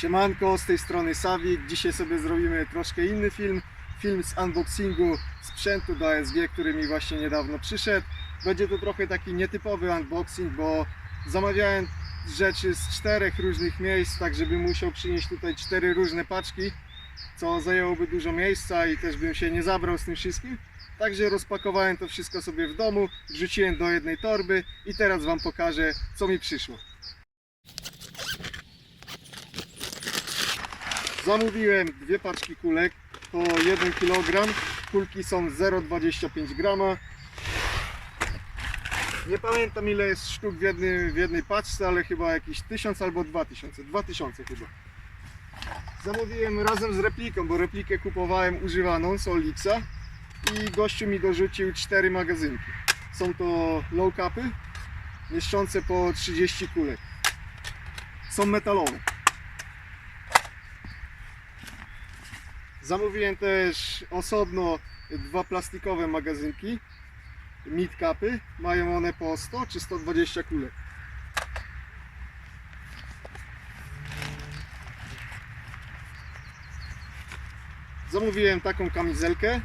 Siemanko, z tej strony Sawik. Dzisiaj sobie zrobimy troszkę inny film. Film z unboxingu sprzętu do ASG, który mi właśnie niedawno przyszedł. Będzie to trochę taki nietypowy unboxing, bo zamawiałem rzeczy z czterech różnych miejsc, tak żeby musiał przynieść tutaj cztery różne paczki, co zajęłoby dużo miejsca i też bym się nie zabrał z tym wszystkim. Także rozpakowałem to wszystko sobie w domu, wrzuciłem do jednej torby i teraz Wam pokażę, co mi przyszło. Zamówiłem dwie paczki kulek po 1 kg. Kulki są 0,25 grama. Nie pamiętam ile jest sztuk w, jednym, w jednej paczce, ale chyba jakieś 1000 albo 2000. 2000 chyba. Zamówiłem razem z repliką, bo replikę kupowałem używaną z Olixa i gościu mi dorzucił cztery magazynki. Są to low capy, mieszczące po 30 kulek. Są metalowe. Zamówiłem też osobno dwa plastikowe magazynki mid capy. Mają one po 100 czy 120 kulek. Zamówiłem taką kamizelkę,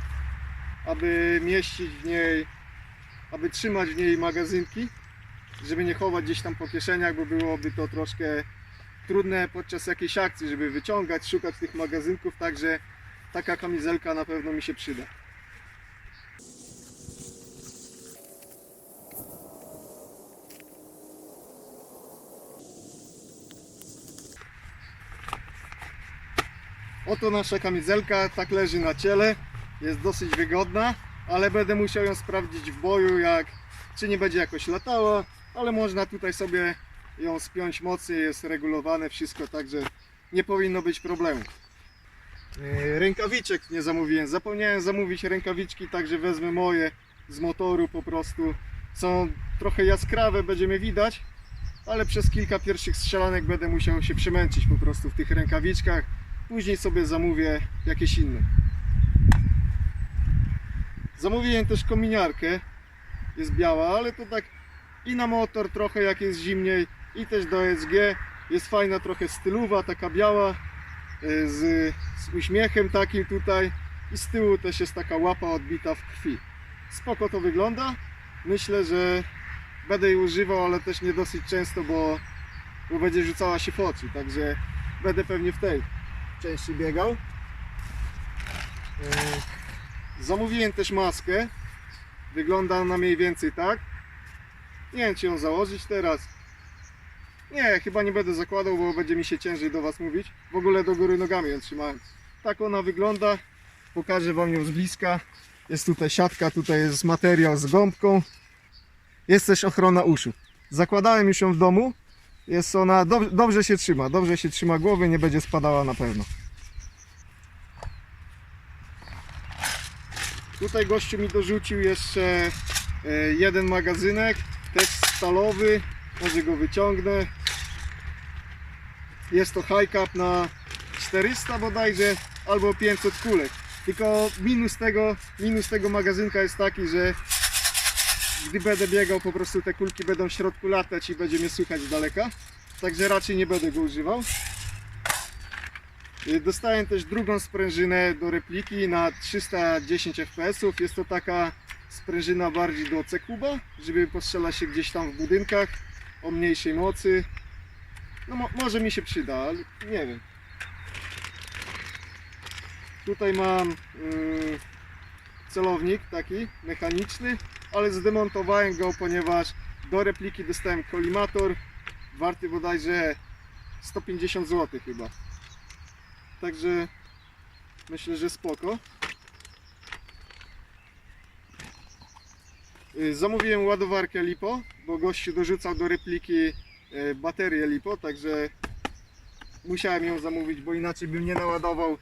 aby mieścić w niej, aby trzymać w niej magazynki, żeby nie chować gdzieś tam po kieszeniach, bo byłoby to troszkę trudne podczas jakiejś akcji, żeby wyciągać, szukać tych magazynków, także taka kamizelka na pewno mi się przyda. Oto nasza kamizelka, tak leży na ciele, jest dosyć wygodna, ale będę musiał ją sprawdzić w boju, jak czy nie będzie jakoś latała, ale można tutaj sobie ją spiąć mocniej, jest regulowane wszystko, także nie powinno być problemu. Yy, Rękawiczek nie zamówiłem. Zapomniałem zamówić rękawiczki, także wezmę moje z motoru po prostu. Są trochę jaskrawe, będziemy widać, ale przez kilka pierwszych strzelanek będę musiał się przemęczyć po prostu w tych rękawiczkach. Później sobie zamówię jakieś inne. Zamówiłem też kominiarkę. Jest biała, ale to tak i na motor trochę jak jest zimniej i też do ESG. Jest fajna trochę stylowa, taka biała z, z uśmiechem takim tutaj i z tyłu też jest taka łapa odbita w krwi. Spoko to wygląda. Myślę, że będę jej używał, ale też nie dosyć często, bo, bo będzie rzucała się w oczy, także będę pewnie w tej części biegał. E, Zamówiłem też maskę. Wygląda ona mniej więcej tak. Nie wiem, czy ją założyć teraz. Nie, chyba nie będę zakładał, bo będzie mi się ciężej do Was mówić. W ogóle do góry nogami ją trzymałem. Tak ona wygląda. Pokażę Wam ją z bliska. Jest tutaj siatka, tutaj jest materiał z gąbką. Jest też ochrona uszu. Zakładałem już ją w domu. Jest ona, dob- dobrze się trzyma, dobrze się trzyma głowy, nie będzie spadała na pewno. Tutaj gościu mi dorzucił jeszcze e, jeden magazynek, też stalowy, może go wyciągnę. Jest to high cap na 400 bodajże, albo 500 kulek. Tylko minus tego, minus tego magazynka jest taki, że gdy będę biegał, po prostu te kulki będą w środku latać i będzie mnie słychać z daleka. Także raczej nie będę go używał. Y, Dostałem też drugą sprężynę do repliki na 310 fps. Jest to taka sprężyna bardziej do C-kuba, żeby postrzelać się gdzieś tam w budynkach o mniejszej mocy. No mo- może mi się przyda, ale nie wiem. Tutaj mam y, celownik taki mechaniczny, ale zdemontowałem go, ponieważ do repliki dostałem kolimator warty bodajże 150 zł chyba. Także myślę, że spoko. Y, Zamówiłem ładowarkę LiPo, bo gościu dorzucał do repliki baterię LiPo, także musiałem ją zamówić, bo inaczej bym nie naładował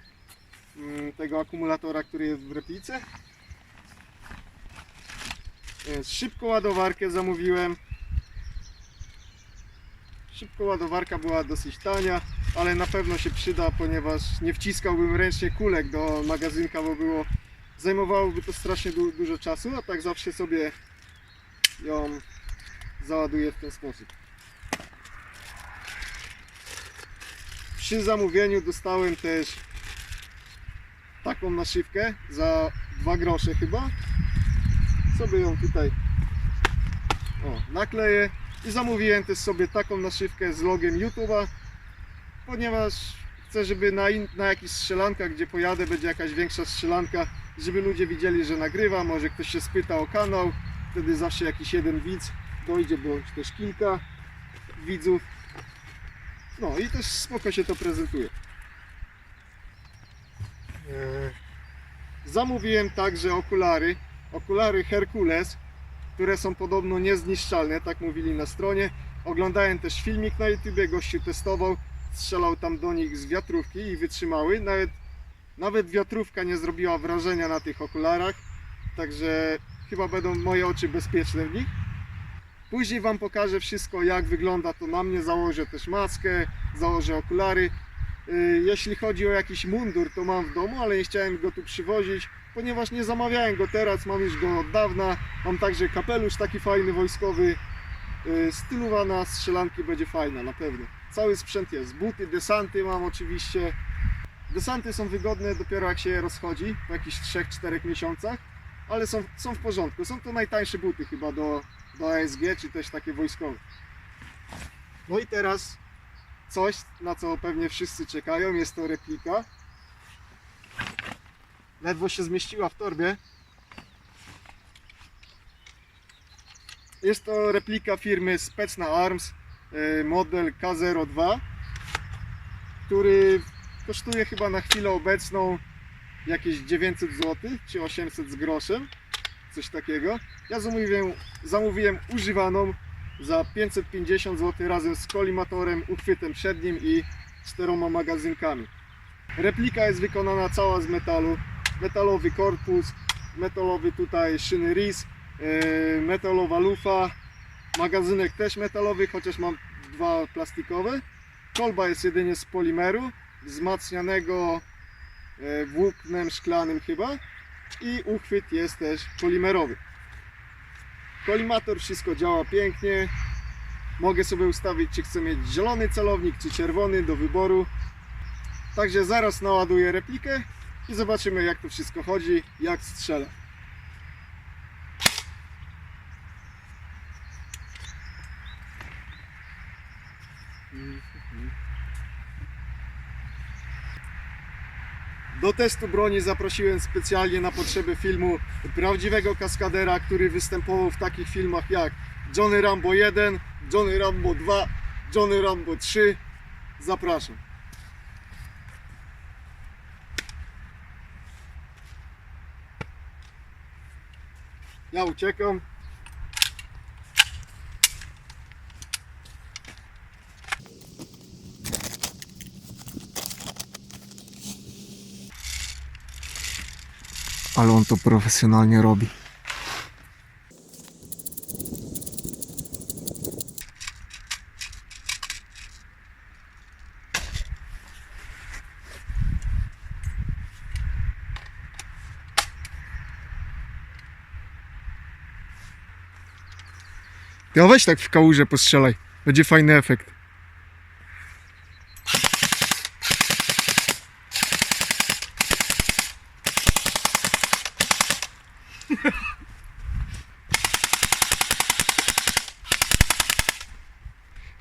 mm, tego akumulatora, który jest w replice. Y, Szybką ładowarkę zamówiłem. Szybko ładowarka była dosyć tania, ale na pewno się przyda, ponieważ nie wciskałbym ręcznie kulek do magazynka, bo było zajmowałoby to strasznie du dużo czasu, a tak zawsze sobie ją załaduję w ten sposób. Przy zamówieniu dostałem też taką naszywkę za 2 grosze chyba. Sobie ją tutaj o, nakleję i zamówiłem też sobie taką naszywkę z logiem YouTube'a, ponieważ chcę, żeby na, na jakichś strzelankach, gdzie pojadę, będzie jakaś większa strzelanka, żeby ludzie widzieli, że nagrywam, może ktoś się spyta o kanał, wtedy zawsze jakiś jeden widz dojdzie, bądź też kilka widzów. No i też spoko się to prezentuje. Eee, Zamówiłem także okulary, okulary Herkules, które są podobno niezniszczalne, tak mówili na stronie. Oglądałem też filmik na YouTubie, gościu testował, strzelał tam do nich z wiatrówki i wytrzymały. Nawet, nawet wiatrówka nie zrobiła wrażenia na tych okularach, także chyba będą moje oczy bezpieczne w nich. Później Wam pokażę wszystko, jak wygląda to na mnie. Założę też maskę, założę okulary. Yy, Jeśli chodzi o jakiś mundur, to mam w domu, ale nie chciałem go tu przywozić, ponieważ nie zamawiałem go teraz, mam już go od dawna. Mam także kapelusz taki fajny, wojskowy. Yy, Stylowa na strzelanki będzie fajna, na pewno. Cały sprzęt jest. Buty, desanty mam oczywiście. Desanty są wygodne dopiero jak się je rozchodzi, po jakichś 3-4 miesiącach, ale są, są w porządku. Są to najtańsze buty chyba do, do ASG, czy też takie wojskowe. No i teraz coś, na co pewnie wszyscy czekają, jest to replika. Ledwo się zmieściła w torbie. Jest to replika firmy Specna Arms, e, model K02, który kosztuje chyba na chwilę obecną jakieś 900 zł, czy 800 z groszem, coś takiego. Ja zamówiłem, zamówiłem używaną za 550 zł razem z kolimatorem, uchwytem przednim i czteroma magazynkami. Replika jest wykonana cała z metalu, metalowy korpus, metalowy tutaj szyny RIS, yy, metalowa lufa, magazynek też metalowy, chociaż mam dwa plastikowe. Kolba jest jedynie z polimeru, wzmacnianego e, włóknem szklanym chyba i uchwyt jest też polimerowy. Kolimator wszystko działa pięknie. Mogę sobie ustawić, czy chcę mieć zielony celownik, czy czerwony do wyboru. Także zaraz naładuję replikę i zobaczymy jak to wszystko chodzi, jak strzela. Do testu broni zaprosiłem specjalnie na potrzeby filmu prawdziwego kaskadera, który występował w takich filmach jak Johnny Rambo 1, Johnny Rambo 2, Johnny Rambo 3. Zapraszam. Ja uciekam. Ale on to profesjonalnie robi. Ja weź tak w kałuże postrzelaj. Będzie fajny efekt.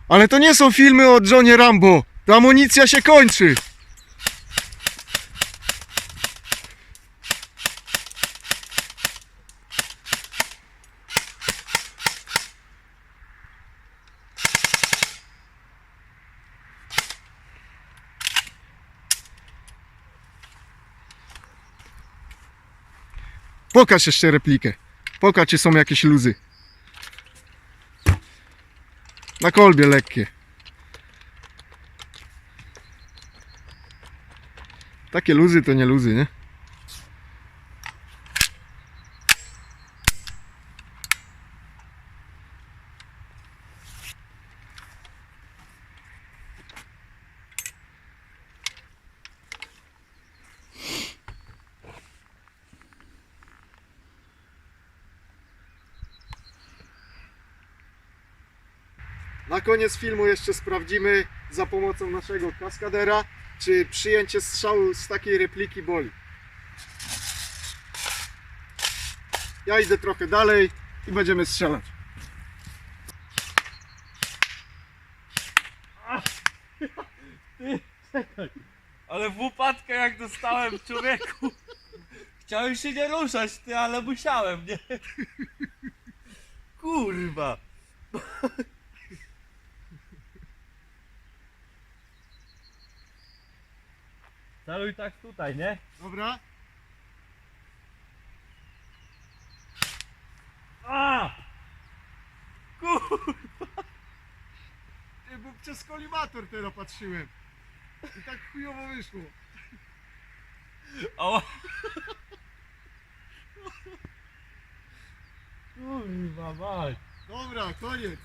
Ale to nie są filmy o Johnie Rambo. To amunicja się kończy. Pokaż jeszcze replikę. Pokaż, czy są jakieś luzy. Na kolbie lekkie. Takie luzy to nie luzy, nie? Na koniec filmu jeszcze sprawdzimy za pomocą naszego kaskadera, czy przyjęcie strzału z takiej repliki boli. Ja idę trochę dalej i będziemy strzelać. Ale w łopatkę jak dostałem człowieku. Chciałem się nie ruszać, ty, ale musiałem, nie? Kurwa. Celuj tak tutaj, nie? Dobra? A! Ty, bo przez kolimator teraz patrzyłem. I tak chujowo wyszło. Ała. Kurwa, mać. Dobra, koniec.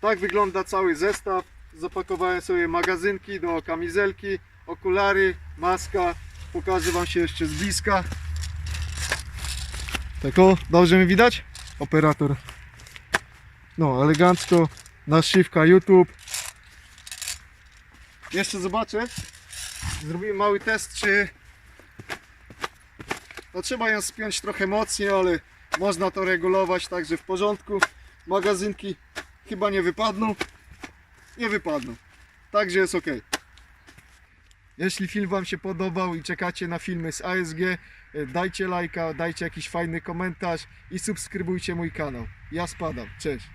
Tak wygląda cały zestaw. Zapakowałem sobie magazynki do kamizelki, okulary, maska. Pokażę Wam się jeszcze z bliska. Tak o, dobrze mi widać? Operator. No, elegancko. Naszywka YouTube. Jeszcze zobaczę. Zrobimy mały test, czy... No trzeba ją spiąć trochę mocniej, ale można to regulować, także w porządku. Magazynki chyba nie wypadną. Nie wypadną. Także jest ok. Jeśli film Wam się podobał i czekacie na filmy z ASG, e, dajcie lajka, dajcie jakiś fajny komentarz i subskrybujcie mój kanał. Ja spadam. Cześć.